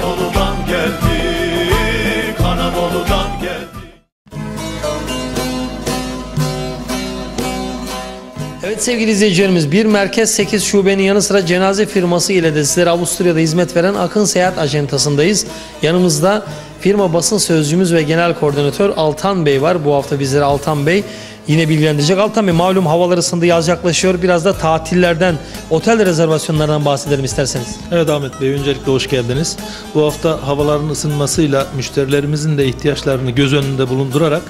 Anadolu'dan geldik Anadolu'dan geldik Evet sevgili izleyicilerimiz bir merkez 8 şubenin yanı sıra cenaze firması ile de sizlere Avusturya'da hizmet veren Akın Seyahat Ajantası'ndayız. Yanımızda firma basın sözcümüz ve genel koordinatör Altan Bey var. Bu hafta bizlere Altan Bey yine bilgilendirecek. Altan Bey malum havalar ısındı yaz yaklaşıyor. Biraz da tatillerden, otel rezervasyonlarından bahsedelim isterseniz. Evet Ahmet Bey öncelikle hoş geldiniz. Bu hafta havaların ısınmasıyla müşterilerimizin de ihtiyaçlarını göz önünde bulundurarak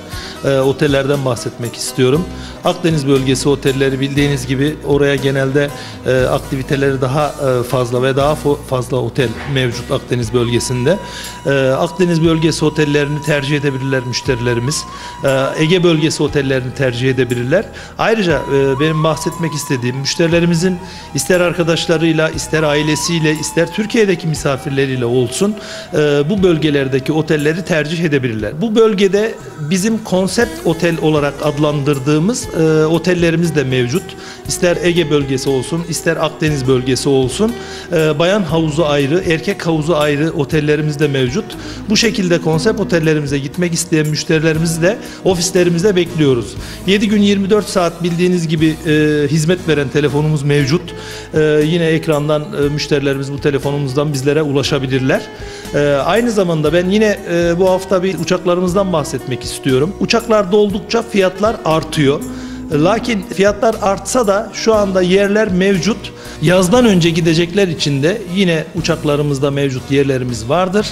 e, otellerden bahsetmek istiyorum. Akdeniz bölgesi otelleri bildiğiniz gibi oraya genelde e, aktiviteleri daha e, fazla ve daha fazla otel mevcut Akdeniz bölgesinde. E, Akdeniz bölgesi otellerini tercih edebilirler müşterilerimiz. E, Ege bölgesi otellerini tercih edebilirler. Ayrıca e, benim bahsetmek istediğim müşterilerimizin ister arkadaşlarıyla, ister ailesiyle, ister Türkiye'deki misafirleriyle olsun e, bu bölgelerdeki otelleri tercih edebilirler. Bu bölgede bizim konsept otel olarak adlandırdığımız e, otellerimiz de mevcut. İster Ege bölgesi olsun, ister Akdeniz bölgesi olsun. E, bayan havuzu ayrı, erkek havuzu ayrı otellerimiz de mevcut. Bu şekilde konsept otellerimize gitmek isteyen müşterilerimizi de ofislerimizde bekliyoruz. 7 gün 24 saat bildiğiniz gibi e, hizmet veren telefonumuz mevcut. E, yine ekrandan e, müşterilerimiz bu telefonumuzdan bizlere ulaşabilirler. E, aynı zamanda ben yine e, bu hafta bir uçaklarımızdan bahsetmek istiyorum. Uçaklarda oldukça fiyatlar artıyor. Lakin fiyatlar artsa da şu anda yerler mevcut. Yazdan önce gidecekler için de yine uçaklarımızda mevcut yerlerimiz vardır.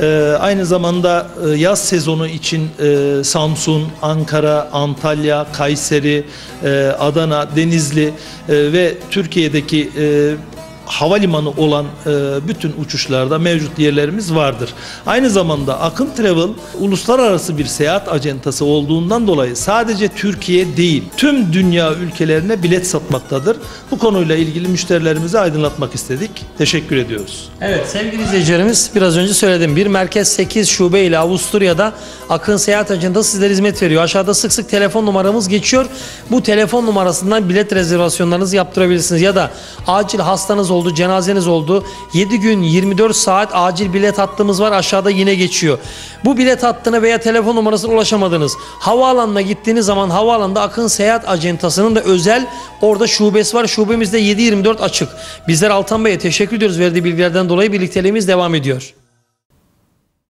Ee, aynı zamanda e, yaz sezonu için e, Samsun, Ankara, Antalya, Kayseri, e, Adana, Denizli e, ve Türkiye'deki e, havalimanı olan e, bütün uçuşlarda mevcut yerlerimiz vardır. Aynı zamanda Akın Travel uluslararası bir seyahat acentası olduğundan dolayı sadece Türkiye değil tüm dünya ülkelerine bilet satmaktadır. Bu konuyla ilgili müşterilerimizi aydınlatmak istedik. Teşekkür ediyoruz. Evet sevgili izleyicilerimiz biraz önce söyledim. Bir merkez 8 şube ile Avusturya'da Akın Seyahat Ajantası sizlere hizmet veriyor. Aşağıda sık sık telefon numaramız geçiyor. Bu telefon numarasından bilet rezervasyonlarınızı yaptırabilirsiniz. Ya da acil hastanız oldu, cenazeniz oldu. 7 gün 24 saat acil bilet hattımız var. Aşağıda yine geçiyor. Bu bilet hattına veya telefon numarasına ulaşamadınız. Havaalanına gittiğiniz zaman havaalanında Akın Seyahat Ajantası'nın da özel orada şubesi var. Şubemizde 7-24 açık. Bizler Altan Bey'e teşekkür ediyoruz verdiği bilgilerden dolayı birlikteliğimiz devam ediyor.